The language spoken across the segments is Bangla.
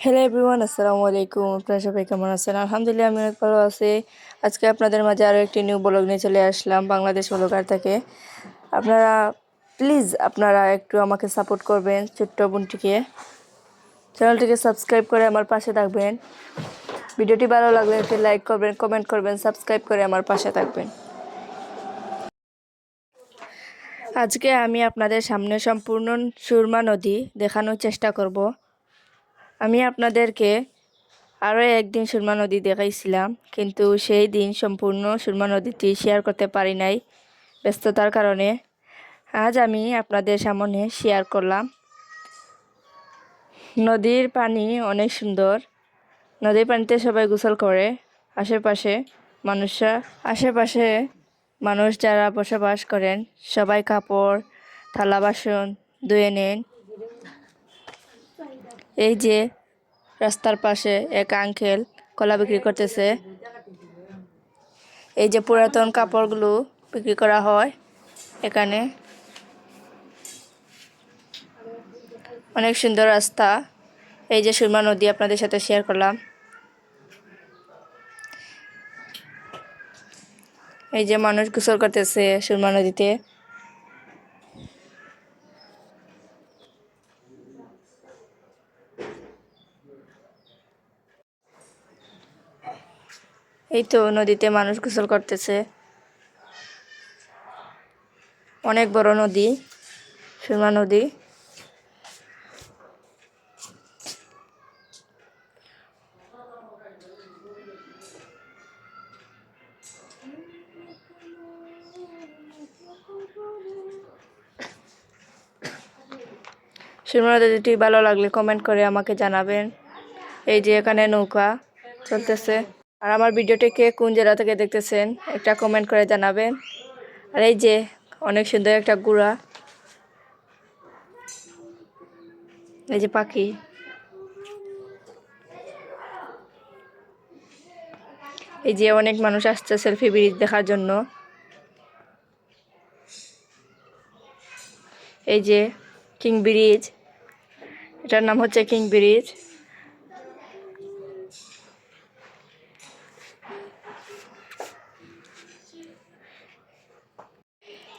হ্যালো এভরিওয়ান আসসালামু আলাইকুম আপনারা সবাই কেমন আছেন? আলহামদুলিল্লাহ, আমি অনেক ভালো আছি। আজকে আপনাদের মাঝে আরও একটি নিউ ব্লগ নিয়ে চলে আসলাম, বাংলাদেশ ব্লগার থেকে। আপনারা প্লিজ আপনারা একটু আমাকে সাপোর্ট করবেন, ছোট্ট বোনটিকে। চ্যানেলটিকে সাবস্ক্রাইব করে আমার পাশে থাকবেন। ভিডিওটি ভালো লাগলে একটি লাইক করবেন কমেন্ট করবেন সাবস্ক্রাইব করে আমার পাশে থাকবেন। আজকে আমি আপনাদের সামনে সম্পূর্ণ সুরমা নদী দেখানোর চেষ্টা করব। আমি আপনাদেরকে আরও একদিন সুরমা নদী দেখাইছিলাম, কিন্তু সেই দিন সম্পূর্ণ সুরমা নদীটি শেয়ার করতে পারি নাই ব্যস্ততার কারণে। আজ আমি আপনাদের সামনে শেয়ার করলাম। নদীর পানি অনেক সুন্দর। নদীর পানিতে সবাই গোসল করে। আশেপাশে মানুষরা, আশেপাশে মানুষ যারা বসবাস করেন, সবাই কাপড়, থালা বাসন ধুয়ে নেন। এই যে রাস্তার পাশে এক আঙ্কেল কলা বিক্রি করতেছে। এই যে পুরাতন কাপড়গুলো বিক্রি করা হয় এখানে। অনেক সুন্দর রাস্তা। এই যে সুরমা নদী আপনাদের সাথে শেয়ার করলাম। এই যে মানুষ গোসল করতেছে সুরমা নদীতে। এই তো নদীতে মানুষ গোসল করতেছে। অনেক বড় নদী, সুরমা নদী। সুরমা নদীটি ভালো লাগলে কমেন্ট করে আমাকে জানাবেন। এই যে এখানে নৌকা চলতেছে। আর আমার ভিডিওটি কে কোন জেলা থেকে দেখতেছেন, একটা কমেন্ট করে জানাবেন। আর এই যে, অনেক সুন্দর একটা গুড়া। এই যে পাখি। এই যে অনেক মানুষ আসছে সেলফি ব্রিজ দেখার জন্য। এই যে কিং ব্রিজ এটার নাম হচ্ছে কিং ব্রিজ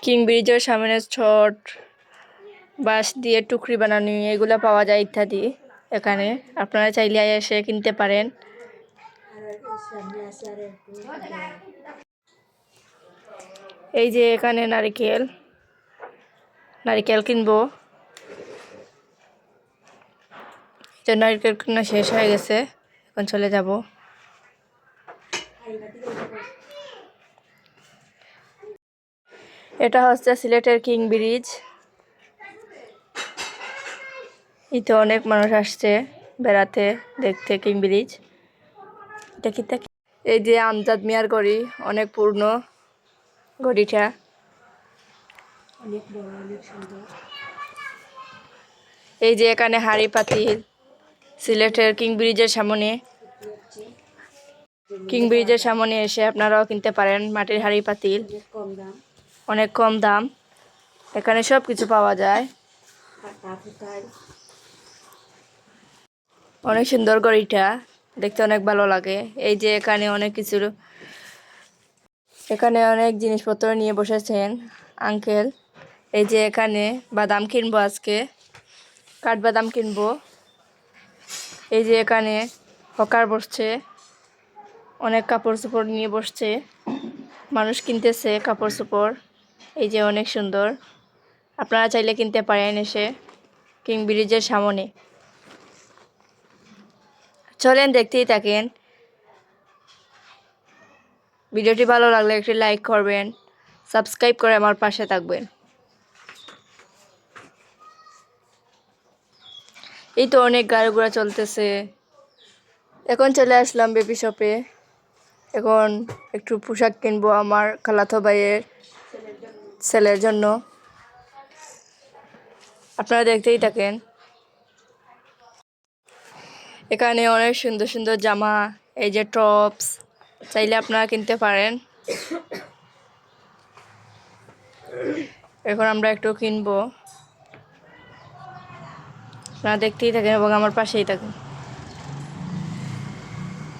কিং ব্রিজের সামনে ছট, বাঁশ দিয়ে টুকরি বানানো, এগুলো পাওয়া যায় ইত্যাদি এখানে। আপনারা চাইলে এসে কিনতে পারেন। এই যে এখানে নারিকেল নারিকেল কিনবো। নারিকেল কিনা শেষ হয়ে গেছে, এখন চলে যাব। এটা হচ্ছে সিলেটের কিং ব্রিজ। এতে অনেক মানুষ আসছে বেড়াতে দেখতে কিং ব্রিজ। দেখি এই যে আমজাদ মিয়ার গড়ি অনেক পূর্ণ গড়িটা। এই যে এখানে হাড়ি পাতিল সিলেটের কিং ব্রিজের সামনে। কিং ব্রিজের সামনে এসে আপনারাও কিনতে পারেন মাটির হাড়ি পাতিল। অনেক কম দাম। এখানে সব কিছু পাওয়া যায়। অনেক সুন্দর গড়িটা দেখতে অনেক ভালো লাগে। এই যে এখানে অনেক কিছু এখানে অনেক জিনিসপত্র নিয়ে বসেছেন আঙ্কেল। এই যে এখানে বাদাম কিনবো আজকে। কাঠবাদাম কিনবো। এই যে এখানে হকার বসছে। অনেক কাপড় চোপড় নিয়ে বসছে। মানুষ কিনতেছে কাপড় চোপড়। এই যে অনেক সুন্দর। আপনারা চাইলে কিনতে পারেন এসে, কিং ব্রিজের সামনে। চলেন, দেখতেই থাকেন। ভিডিওটি ভালো লাগলে একটি লাইক করবেন, সাবস্ক্রাইব করে আমার পাশে থাকবেন। এই তো অনেক গাড়ি ঘোড়া চলতেছে। এখন চলে আসলাম বেবি শপে। এখন একটু পোশাক কিনবো আমার খালাতো ভাইয়ের। ছেলের জন্য। আপনারা দেখতেই থাকেন। এখানে অনেক সুন্দর সুন্দর জামা, এই যে টপস, চাইলে আপনারা কিনতে পারেন। এখন আমরা একটু কিনবো। আপনারা দেখতেই থাকেন এবং আমার পাশেই থাকেন।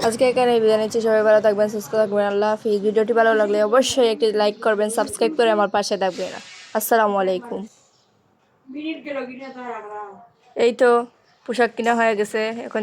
আজকে এখানে বিদায় নিচ্ছি। সবাই ভালো থাকবেন সুস্থ থাকবেন আল্লাহ হাফিজ। ভিডিওটি ভালো লাগলে অবশ্যই একটি লাইক করবেন সাবস্ক্রাইব করে আমার পাশে থাকবেন। আসসালামু আলাইকুম। এই তো পোশাক কিনা হয়ে গেছে এখন